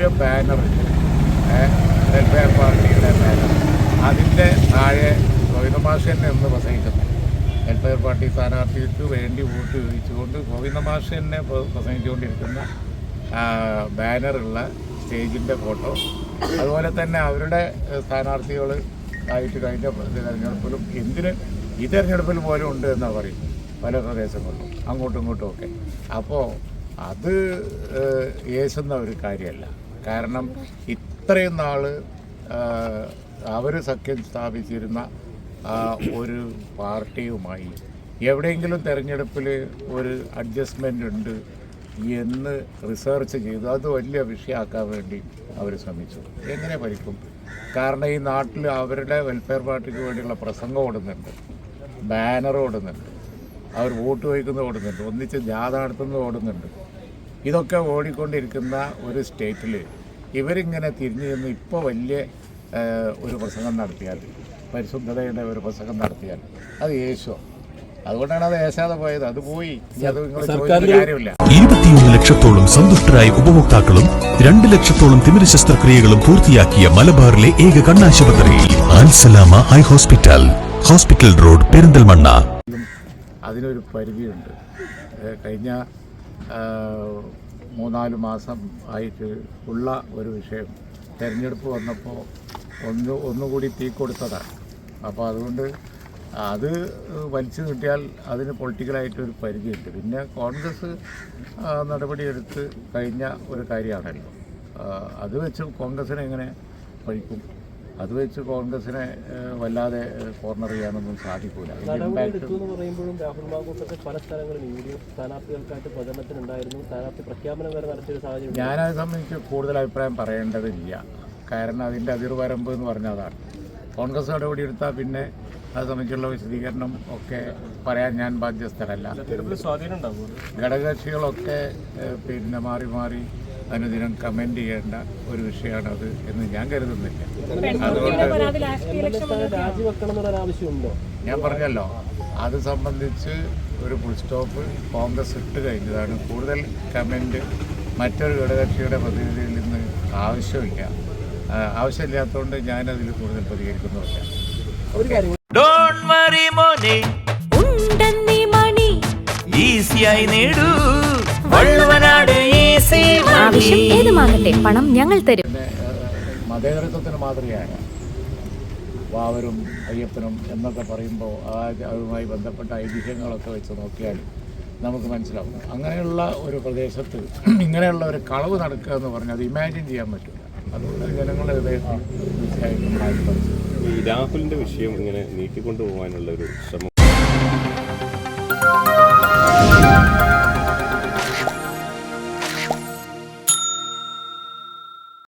വലിയ banner welfare പാർട്ടിയുടെ banner അതിന്റെ താഴെ ഗോവിന്ദമാഷൻ എന്ന് പ്രസംഗിക്കുന്നു വെൽഫെയർ പാർട്ടി സ്ഥാനാർത്ഥിക്ക് വേണ്ടി വോട്ട് ചോദിച്ചുകൊണ്ട് ഗോവിന്ദമാഷനെ പ്രസംഗിച്ചുകൊണ്ടിരിക്കുന്ന ബാനറുള്ള സ്റ്റേജിന്റെ ഫോട്ടോ. അതുപോലെ തന്നെ അവരുടെ സ്ഥാനാർത്ഥികൾ ആയിട്ട് കഴിഞ്ഞ തിരഞ്ഞെടുപ്പിലും എന്തിന് ഈ തിരഞ്ഞെടുപ്പിൽ പോലും ഉണ്ട് എന്നാണ് പറയുന്നത്. പല പ്രദേശങ്ങളിലും. അങ്ങോട്ടും ഇങ്ങോട്ടും ഒക്കെ. അപ്പോൾ അത് ഏശുന്ന ഒരു കാര്യമല്ല. കാരണം ഇത്രയും നാൾ അവർ സഖ്യം സ്ഥാപിച്ചിരുന്ന ഒരു പാർട്ടിയുമായി എവിടെയെങ്കിലും തിരഞ്ഞെടുപ്പിൽ ഒരു അഡ്ജസ്റ്റ്മെന്റ് ഉണ്ട് എന്ന് റിസർച്ച് ചെയ്തു. അത് വലിയ വിഷയമാക്കാൻ വേണ്ടി അവർ ശ്രമിച്ചു. എങ്ങനെ ഭരിക്കും? കാരണം ഈ നാട്ടിൽ അവരുടെ വെൽഫെയർ പാർട്ടിക്ക് വേണ്ടിയുള്ള പ്രസംഗം ഓടുന്നുണ്ട്. ബാനർ ഓടുന്നുണ്ട്. അവർ വോട്ട് വയ്ക്കുന്നത് ഓടുന്നുണ്ട്. ഒന്നിച്ച് ജാഥ നടത്തുന്നത് ഓടുന്നുണ്ട്. ഇതൊക്കെ ഓടിക്കൊണ്ടിരിക്കുന്ന ഒരു സ്റ്റേറ്റിൽ ഇവരിങ്ങനെ തിരിഞ്ഞു നിന്ന് ഇപ്പോൾ വലിയ ഒരു പ്രസംഗം നടത്തിയാൽ പരിശുദ്ധതയുടെ ഒരു പ്രസംഗം നടത്തിയാൽ അത് യേശോ അതുകൊണ്ടാണ് അത് ഏശാതെ പോയത്. അത് പോയി. കാര്യമില്ല. ഇരുപത്തിയൊന്ന് ലക്ഷത്തോളം സന്തുഷ്ടരായ ഉപഭോക്താക്കളും രണ്ട് ലക്ഷത്തോളം തിമിര ശസ്ത്രക്രിയകളും പൂർത്തിയാക്കിയ മലബാറിലെ ഏക കണ്ണാശുപത്രി Alsalama eye hospital hospital road Perinthalmanna. അതിനൊരു പരിധിയുണ്ട്. കഴിഞ്ഞ മൂന്നാൽ മാസം ആയിട്ട് ഉള്ള ഒരു വിഷയം. തിരഞ്ഞെടുപ്പ് വന്നപ്പോൾ ഒന്ന് ഒന്നുകൂടി തീ കൊടുത്തതാണ്. അപ്പോൾ അതുകൊണ്ട് അത് വലിച്ചു കിട്ടിയാൽ അതിന് പൊളിറ്റിക്കലായിട്ടൊരു പരിധിയുണ്ട്. പിന്നെ കോൺഗ്രസ് നടപടിയെടുത്ത് കഴിഞ്ഞ ഒരു കാര്യമാണല്ലോ. അത് വെച്ച് കോൺഗ്രസിനെ എങ്ങനെ പഠിക്കും അത് വെച്ച് കോൺഗ്രസിനെ വല്ലാതെ കോർണർ ചെയ്യാനൊന്നും സാധിക്കൂല. പറയുമ്പോഴും രാഹുൽ മാങ്കൂട്ടത്തെ പല സ്ഥലങ്ങളിൽ യു ഡി എഫ് സ്ഥാനാർത്ഥികൾക്കായിട്ട് പ്രചരണത്തിനുണ്ടായിരുന്നു. സ്ഥാനാർത്ഥി പ്രഖ്യാപനം വരെ നടത്തിയൊരു സാഹചര്യം. ഞാനത് സംബന്ധിച്ച് കൂടുതൽ അഭിപ്രായം പറയേണ്ടതില്ല. കാരണം അതിന്റെ അതിർവരമ്പ് എന്ന് പറഞ്ഞാൽ അതാണ്. കോൺഗ്രസ് നടപടി എടുത്താൽ പിന്നെ അത് സംബന്ധിച്ചുള്ള വിശദീകരണം ഒക്കെ പറയാൻ ഞാൻ ബാധ്യസ്ഥരല്ല. ഘടകകക്ഷികളൊക്കെ പിന്നെ മാറി മാറി അനുദിനം കമന്റ് ചെയ്യേണ്ട ഒരു വിഷയമാണത് എന്ന് ഞാൻ കരുതുന്നില്ല. അതുകൊണ്ട് ഞാൻ പറഞ്ഞല്ലോ അത് സംബന്ധിച്ച് ഒരു ഫുൾ സ്റ്റോപ്പ് കോൺഗ്രസ് ഇട്ട് കഴിഞ്ഞതാണ്. കൂടുതൽ കമന്റ് മറ്റൊരു ഘടകകക്ഷിയുടെ പ്രതിനിധിയിൽ നിന്ന് ആവശ്യമില്ല. ആവശ്യമില്ലാത്തതുകൊണ്ട് ഞാനതിൽ കൂടുതൽ പ്രതികരിക്കുന്നുമില്ല. ഒരു കാര്യം ഡോണ്ട് വറി മോനെ ഉണ്ടെന്നീ മണി. ഈസിയായി നേടൂ. വള്ളുവനാട് ഈസി ആവശ്യം ഏതുമാകട്ടെ പണം ഞങ്ങൾ തരും. മതേതരത്വത്തിന് മാതൃകയാണ്. വാവരും അയ്യപ്പനും എന്നൊക്കെ പറയുമ്പോൾ ആ അതുമായി ബന്ധപ്പെട്ട ഐതിഹ്യങ്ങളൊക്കെ വെച്ച് നോക്കിയാൽ നമുക്ക് മനസ്സിലാവും. അങ്ങനെയുള്ള ഒരു പ്രദേശത്ത് ഇങ്ങനെയുള്ള ഒരു കളവ് നടക്കുക എന്ന് പറഞ്ഞാൽ അത് ഇമാജിൻ ചെയ്യാൻ പറ്റില്ല അതുകൊണ്ട് ജനങ്ങളുടെ ഹൃദയത്തിൽ തീർച്ചയായിട്ടും മാറ്റി പഠിച്ചു ഈ രാഹുലിന്റെ വിഷയം ഇങ്ങനെ നീട്ടിക്കൊണ്ടു പോകാനുള്ള ഒരു ശ്രമം